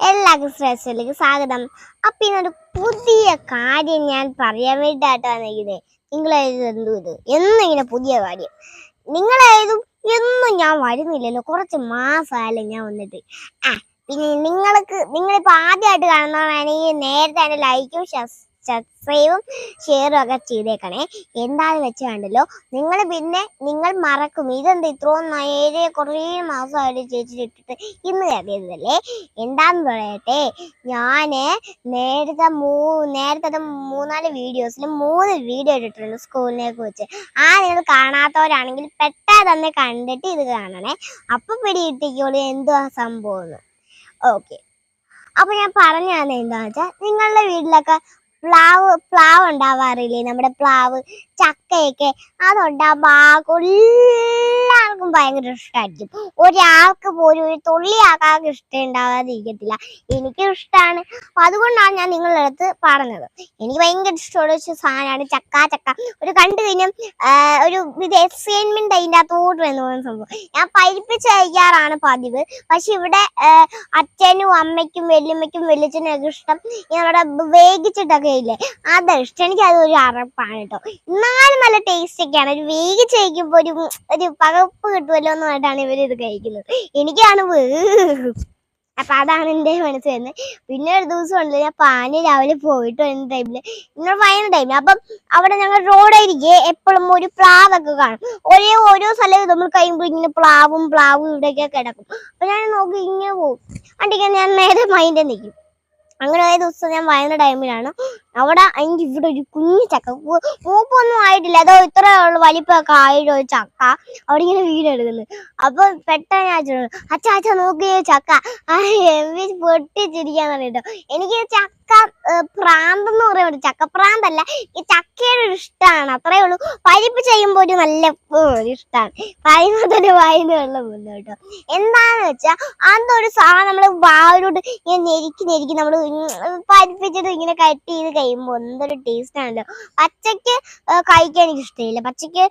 എല്ലാവർക്കും ശ്രേഷ്ഠയിലേക്ക് സ്വാഗതം. അപ്പൊ ഇന്നൊരു പുതിയ കാര്യം ഞാൻ പറയാൻ വേണ്ടിയിട്ടാണ് ഇത് നിങ്ങളായത് എന്തു ഇത്? എന്നിങ്ങനെ പുതിയ കാര്യം. നിങ്ങളായതും എന്നും ഞാൻ വരുന്നില്ലല്ലോ. കുറച്ച് മാസമായാലും ഞാൻ വന്നിട്ട്. ആ പിന്നെ നിങ്ങൾക്ക് നിങ്ങളിപ്പോ ആദ്യമായിട്ട് കാണുന്നവരാണെങ്കിൽ നേരത്തെ തന്നെ ലൈക്കും സബ്സ്ക്രൈബും ഷെയറും ഒക്കെ ചെയ്തേക്കണേ. എന്താന്ന് വെച്ച് കണ്ടല്ലോ നിങ്ങൾ പിന്നെ നിങ്ങൾ മറക്കും. ഇതെന്ത് ഇത്രയും നേരെ കുറേ മാസമായിട്ട് ചേച്ചിട്ടിട്ട് ഇന്ന് കരുതല്ലേ എന്താന്ന് പറയട്ടെ ഞാൻ നേരത്തെ മൂ നേരത്തെ മൂന്നാൽ വീഡിയോസിൽ മൂന്ന് വീഡിയോ ഇട്ടിട്ടുണ്ട് സ്കൂളിനെ കുറിച്ച്. ആ നിങ്ങൾ കാണാത്തവരാണെങ്കിൽ പെട്ടെന്ന് തന്നെ കണ്ടിട്ട് ഇത് കാണണേ. അപ്പൊ പിടിയിട്ടിക്കോളൂ എന്തുവാ സംഭവം ഓക്കെ. അപ്പൊ ഞാൻ പറഞ്ഞു തന്നെ എന്താണെന്ന് വെച്ചാൽ നിങ്ങളുടെ വീട്ടിലൊക്കെ പ്ലാവ് പ്ലാവ് ഉണ്ടാവാറില്ലേ? നമ്മുടെ പ്ലാവ് ചക്കയൊക്കെ അതുണ്ടാകുമ്പോ ആ എല്ലാവർക്കും ഭയങ്കര ഇഷ്ടമായിരിക്കും ഒരാൾക്ക് പോലും ഒരു തുള്ളി ആക്കാർക്ക് ഇഷ്ടം ഉണ്ടാകാതിരിക്കത്തില്ല എനിക്കും ഇഷ്ടമാണ് അതുകൊണ്ടാണ് ഞാൻ നിങ്ങളുടെ അടുത്ത് പറഞ്ഞത്. എനിക്ക് ഭയങ്കര ഇഷ്ടമുള്ള ഒരു സാധനമാണ് ചക്ക ചക്ക. ഒരു കണ്ടു കഴിഞ്ഞാൽ ഒരു ഇത് എക്സൈൻമെന്റ് അതിന്റെ അകത്തോട്ട് എന്ന് പറയുന്ന സംഭവം. ഞാൻ പരിപ്പിച്ച് കഴിക്കാറാണ് പതിവ്. പക്ഷെ ഇവിടെ അച്ഛനും അമ്മയ്ക്കും വല്യമ്മയ്ക്കും വല്യച്ഛനും ഒക്കെ ഇഷ്ടം നമ്മുടെ വേഗിച്ചിട്ടൊക്കെ ഇല്ലേ? അതാ ഇഷ്ടം. എനിക്ക് അതൊരു അറപ്പാണ് കേട്ടോ. എന്നാലും നല്ല ടേസ്റ്റ് ഒക്കെയാണ് ഒരു വേഗിച്ച് കഴിക്കുമ്പോൾ ഒരു ഒരു പകപ്പ് കിട്ടുമല്ലോ എന്ന് പറഞ്ഞിട്ടാണ് ഇവർ ഇത് കഴിക്കുന്നത്. എനിക്കാണ് അപ്പൊ അതാണ് എന്റെ മനസ്സിൽ വരുന്നത് പിന്നെ ഒരു ദിവസം ഉണ്ട് ഞാൻ പാനി രാവിലെ പോയിട്ട് വരുന്ന ടൈമിൽ ഇങ്ങനെ വൈകുന്ന ടൈമിൽ അപ്പം അവിടെ ഞങ്ങൾ റോഡായിരിക്കെ എപ്പോഴും ഒരു പ്ലാവൊക്കെ കാണും. ഒരേ ഓരോ സ്ഥലവും നമ്മൾ കഴിയുമ്പോൾ ഇങ്ങനെ പ്ലാവും പ്ലാവും ഇവിടെയൊക്കെ കിടക്കും. അപ്പൊ ഞാൻ നോക്കി ഇങ്ങനെ പോകും വണ്ടിക്ക് ഞാൻ നേരെ മൈൻഡ് നിൽക്കും അങ്ങനെ ഒരു ദിവസം ഞാൻ വയന ടൈമിലാണ് അവിടെ അതിന്റെ ഇവിടെ ഒരു കുഞ്ഞു ചക്ക. പൂപ്പൊന്നും ആയിട്ടില്ല. അതോ ഇത്ര വലിപ്പമൊക്കെ ആയിട്ട് ഒരു ചക്ക? അവിടെ ഇങ്ങനെ വീടെടുക്കുന്നു അപ്പൊ പെട്ടെന്ന് അച്ഛനോട് അച്ഛാ അച്ഛാ നോക്കിയേ ചക്ക. പൊട്ടിച്ചിരിക്കാന്ന് പറഞ്ഞിട്ടോ. എനിക്ക് ചക്ക ഏഹ്, പ്രാന്ത് എന്ന് പറയുന്നത് ചക്കപ്രാന്തല്ല ഈ ചക്കയുടെ ഒരു ഇഷ്ടമാണ് അത്രേ ഉള്ളൂ. പരിപ്പ് ചെയ്യുമ്പോൾ ഒരു നല്ല ഇഷ്ടമാണ് പരിമത്തൊരു വായന വെള്ളം വന്നു കേട്ടോ. എന്താന്ന് വെച്ചാൽ അതൊരു സാധനം നമ്മൾ വായിലോട്ട് ഇങ്ങനെ ഞെരുക്കി ഞെരുക്കി നമ്മൾ പരിപ്പിച്ചിട്ട് ഇങ്ങനെ കട്ട് ചെയ്ത് കഴിയുമ്പോൾ എന്തൊരു ടേസ്റ്റ് ആണല്ലോ. പച്ചക്ക് കഴിക്കാൻ എനിക്ക് ഇഷ്ടമില്ല പച്ചക്ക്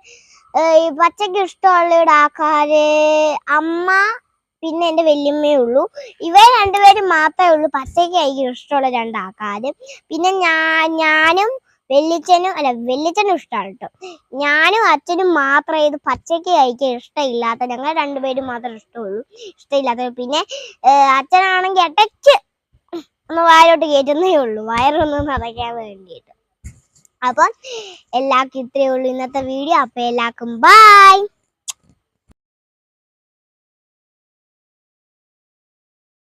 പച്ചക്ക് ഇഷ്ടമുള്ളവരുടെ ആൾക്കാര് അമ്മ പിന്നെ എന്റെ വല്യമ്മയേ ഉള്ളൂ. ഇവർ രണ്ടുപേരും മാത്രമേ ഉള്ളൂ. പച്ചയ്ക്ക് ആയിരിക്കും ഇഷ്ടമുള്ള രണ്ടാൾക്കാരും പിന്നെ ഞാൻ ഞാനും വെല്ലിച്ചനും അല്ല വെല്ലിച്ചനും ഇഷ്ടമാണ് കേട്ടോ. ഞാനും അച്ഛനും മാത്രമേ ഇത് പച്ചയ്ക്ക് കഴിക്കാൻ ഇഷ്ടമില്ലാത്ത ഞങ്ങൾ രണ്ടുപേരും മാത്രം ഇഷ്ടമുള്ളൂ. ഇഷ്ടമില്ലാത്ത പിന്നെ അച്ഛനാണെങ്കിൽ ഇടയ്ക്ക് ഒന്ന് വായോട്ട് കയറ്റുന്നേ ഉള്ളൂ. വയറൊന്ന് നിറയ്ക്കാൻ വേണ്ടിയിട്ട്. അപ്പം എല്ലാവർക്കും ഇത്രയേ ഉള്ളൂ ഇന്നത്തെ വീഡിയോ. അപ്പം എല്ലാവർക്കും ബൈ